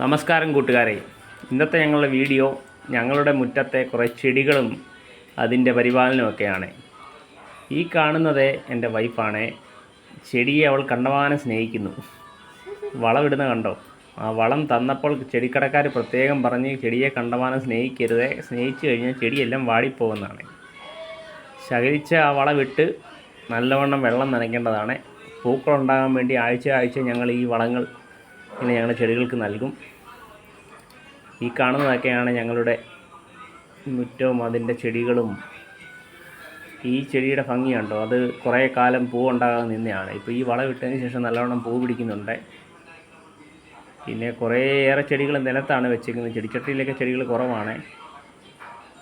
നമസ്കാരം കൂട്ടുകാരെ. ഇന്നത്തെ ഞങ്ങളുടെ വീഡിയോ ഞങ്ങളുടെ മുറ്റത്തെ കുറേ ചെടികളും അതിന്റെ പരിപാലനമൊക്കെയാണ് ഈ കാണുന്നത് എന്റെ വൈഫാണ്. ചെടിയെ അവൾ കണ്ടമാനം സ്നേഹിക്കുന്നു. വളമിടുന്ന കണ്ടോ? ആ വളം തന്നപ്പോൾ ചെടിക്കടക്കാർ പ്രത്യേകം പറഞ്ഞ് ചെടിയെ കണ്ടമാനം സ്നേഹിക്കരുത്. സ്നേഹിച്ചു കഴിഞ്ഞാൽ ചെടിയെല്ലാം വാടിപ്പോകുന്നതാണ്. ശകരിച്ച ആ വളമിട്ട് നല്ലവണ്ണം വെള്ളം നനയ്ക്കേണ്ടതാണ്. പൂക്കളുണ്ടാകാൻ വേണ്ടി ആഴ്ച ആഴ്ച ഞങ്ങൾ ഈ വളങ്ങൾ ഇങ്ങനെ ഞങ്ങളുടെ ചെടികൾക്ക് നൽകും. ഈ കാണുന്നതൊക്കെയാണ് ഞങ്ങളുടെ മുറ്റവും അതിന്റെ ചെടികളും. ഈ ചെടിയുടെ ഭംഗി കണ്ടോ? അത് കുറേ കാലം പൂ ഉണ്ടാകാൻ നിന്നെയാണ് ഇപ്പോൾ ഈ വളം ഇട്ടതിന് ശേഷം നല്ലവണ്ണം പൂ പിടിക്കുന്നുണ്ട്. പിന്നെ കുറേയേറെ ചെടികൾ നിലത്താണ് വെച്ചിരിക്കുന്നത്. ചെടിച്ചട്ടിയിലൊക്കെ ചെടികൾ കുറവാണ്.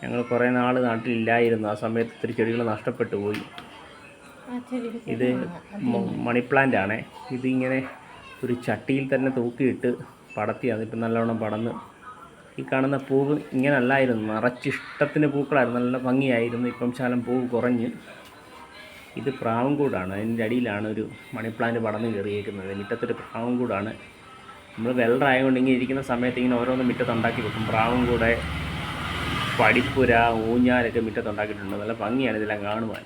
ഞങ്ങൾ കുറേ നാൾ നാട്ടിലില്ലായിരുന്നു. ആ സമയത്ത് ഇത്തിരി ചെടികൾ നഷ്ടപ്പെട്ടു പോയി. ഇത് മണിപ്ലാന്റ് മണി പ്ലാന്റ് ആണ്. ഇതിങ്ങനെ ഒരു ചട്ടിയിൽ തന്നെ തൂക്കിയിട്ട് പടത്തി അതിപ്പോൾ നല്ലവണ്ണം പടന്ന് ഈ കാണുന്ന പൂവ് ഇങ്ങനെ അല്ലായിരുന്നു നിറച്ചിഷ്ടത്തിന് പൂക്കളായിരുന്നു. നല്ല ഭംഗിയായിരുന്നു. ഇപ്പം ശാലം പൂവ് കുറഞ്ഞ് ഇത് പ്രാവൻകൂടാണ് അതിന്റെ അടിയിലാണ് ഒരു മണി പ്ലാന്റ് പടന്ന് കയറിയേക്കുന്നത്. മുറ്റത്തൊരു പ്രാവൻകൂടാണ് നമ്മൾ വെള്ളമായതുകൊണ്ട് ഇങ്ങനെ ഇരിക്കുന്ന സമയത്ത് ഇങ്ങനെ ഓരോന്ന് മുറ്റത്ത് ഉണ്ടാക്കി വെക്കും. പ്രാവൻകൂടെ പടിപ്പുര ഊഞ്ഞാലൊക്കെ മുറ്റത്ത് ഉണ്ടാക്കിയിട്ടുണ്ട് നല്ല ഭംഗിയാണ് ഇതെല്ലാം കാണുവാൻ.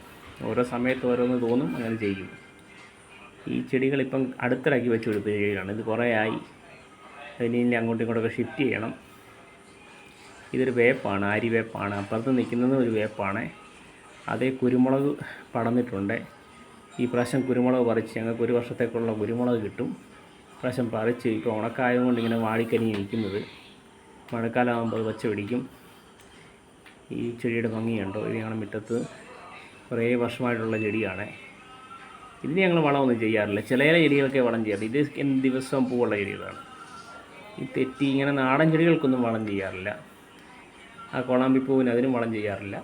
ഓരോ സമയത്ത് ഓരോന്ന് തോന്നും അങ്ങനെ ചെയ്യും. ഈ ചെടികൾ ഇപ്പം അടുത്തിടയ്ക്ക് വെച്ച് പിടിപ്പിക്കുകയാണ് ഇത് കുറേ ആയി. അതിന് അങ്ങോട്ടും ഇങ്ങോട്ടൊക്കെ ഷിഫ്റ്റ് ചെയ്യണം. ഇതൊരു വേപ്പാണ് ആരി വേപ്പാണ്. അപ്പുറത്ത് നിൽക്കുന്നത് ഒരു വേപ്പാണ്. അതേ കുരുമുളക് പടന്നിട്ടുണ്ട് ഈ പ്രാവശ്യം കുരുമുളക് പറിച്ച് ഞങ്ങൾക്ക് ഒരു വർഷത്തേക്കുള്ള കുരുമുളക് കിട്ടും. പ്രാവശ്യം പറിച്ച് ഇപ്പോൾ ഉണക്കായതുകൊണ്ട് ഇങ്ങനെ വാടിക്കരിഞ്ഞ് ഇരിക്കുന്നത്. മഴക്കാലമാകുമ്പോൾ വച്ച് പിടിക്കും. ഈ ചെടിയുടെ ഭംഗിയുണ്ടോ? ഇത് ഞങ്ങളുടെ മുറ്റത്ത് കുറേ വർഷമായിട്ടുള്ള ചെടിയാണ്. ഇതിന് ഞങ്ങൾ വളമൊന്നും ചെയ്യാറില്ല. ചില ചെടികൾക്കേ വളം ചെയ്യാറില്ല. ഇത് ദിവസവും പൂവുള്ള ചെടികളാണ്. ഈ തെറ്റി ഇങ്ങനെ നാടൻ ചെടികൾക്കൊന്നും വളം ചെയ്യാറില്ല. ആ കോളാമ്പിപ്പൂവിന് അതിനും വളം ചെയ്യാറില്ല.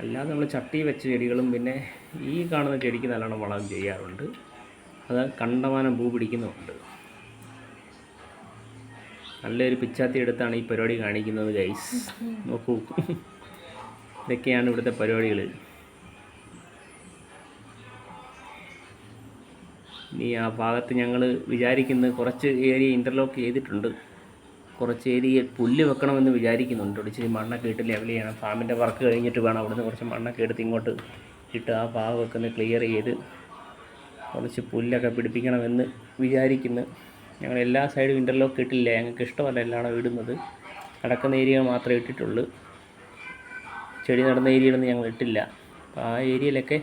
അല്ലാതെ നമ്മൾ ചട്ടി വെച്ച ചെടികളും പിന്നെ ഈ കാണുന്ന ചെടിക്ക് നല്ലോണം വളം ചെയ്യാറുണ്ട്. അത് കണ്ടമാനം പൂ പിടിക്കുന്നുണ്ട് നല്ലൊരു പിച്ചാത്തി എടുത്താണ് ഈ പരിപാടി കാണിക്കുന്നത് ഗൈസ് നോക്കൂ. ഇതൊക്കെയാണ് ഇവിടുത്തെ പരിപാടികൾ ഇനി ആ ഭാഗത്ത് ഞങ്ങൾ വിചാരിക്കുന്നത് കുറച്ച് ഏരിയ ഇന്റർലോക്ക് ചെയ്തിട്ടുണ്ട്. കുറച്ച് ഏരിയ പുല്ല് വെക്കണമെന്ന് വിചാരിക്കുന്നുണ്ട്. ഇച്ചിരി മണ്ണൊക്കെ ഇട്ട് ലെവൽ ചെയ്യണം ഫാമിന്റെ വർക്ക് കഴിഞ്ഞിട്ട് വേണം അവിടുന്ന് കുറച്ച് മണ്ണൊക്കെ എടുത്ത് ഇങ്ങോട്ട് ഇട്ട് ആ ഭാഗമൊക്കെ ഒന്ന് ക്ലിയർ ചെയ്ത് കുറച്ച് പുല്ലൊക്കെ പിടിപ്പിക്കണമെന്ന് വിചാരിക്കുന്നു. ഞങ്ങൾ എല്ലാ സൈഡും ഇന്റർലോക്ക് ഇട്ടില്ല? ഞങ്ങൾക്ക് ഇഷ്ടമല്ല എല്ലാം ഇടുന്നത്. നടക്കുന്ന ഏരിയ മാത്രമേ ഇട്ടിട്ടുള്ളൂ. ചെടി നടന്ന ഏരിയയിലൊന്നും ഞങ്ങൾ ഇട്ടില്ല. അപ്പോൾ ആ ഏരിയയിലൊക്കെ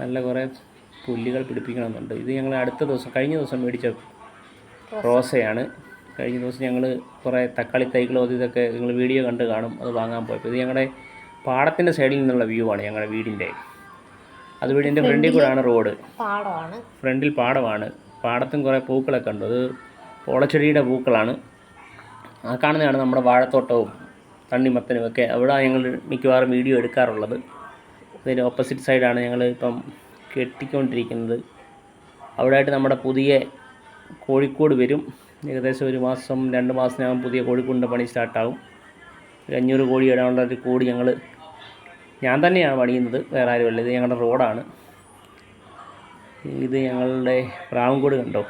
നല്ല കുറേ പുല്ലുകൾ പിടിപ്പിക്കണമെന്നുണ്ട്. ഇത് ഞങ്ങൾ അടുത്ത ദിവസം കഴിഞ്ഞ ദിവസം മേടിച്ച റോസയാണ്. കഴിഞ്ഞ ദിവസം ഞങ്ങൾ കുറേ തക്കാളി തൈകളോ അത് ഇതൊക്കെ നിങ്ങൾ വീഡിയോ കണ്ട് കാണും അത് വാങ്ങാൻ പോയപ്പോൾ ഇത് ഞങ്ങളുടെ പാടത്തിന്റെ സൈഡിൽ നിന്നുള്ള വ്യൂ ആണ് ഞങ്ങളുടെ വീടിന്റെ അത് വീടിന്റെ ഫ്രണ്ടിൽ കൂടെയാണ് റോഡ്. പാടമാണ്. ഫ്രണ്ടിൽ പാടമാണ്. പാടത്തും കുറേ പൂക്കളൊക്കെ ഉണ്ട്. അത് പോളച്ചെടിയുടെ പൂക്കളാണ്. ആ കാണുന്നതാണ് നമ്മുടെ വാഴത്തോട്ടവും തണ്ണിമത്തനും ഒക്കെ അവിടെ ഞങ്ങൾ മിക്കവാറും വീഡിയോ എടുക്കാറുള്ളത്. അതിന്റെ ഓപ്പോസിറ്റ് സൈഡാണ് ഞങ്ങൾ ഇപ്പം കെട്ടിക്കൊണ്ടിരിക്കുന്നത്. അവിടെയായിട്ട് നമ്മുടെ പുതിയ കോഴിക്കോട് വരും. ഏകദേശം ഒരു മാസം രണ്ട് മാസത്തിനകം പുതിയ കോഴിക്കോടിന്റെ പണി സ്റ്റാർട്ടാകും. ഒരു അഞ്ഞൂറ് കോടി ഇടാനുള്ള ഒരു കോടി ഞങ്ങൾ ഞാൻ തന്നെയാണ് പണിയുന്നത് വേറെ ആരുമല്ല. ഇത് ഞങ്ങളുടെ റോഡാണ്. ഇത് ഞങ്ങളുടെ പ്രാവൻകൂട് കണ്ടോ?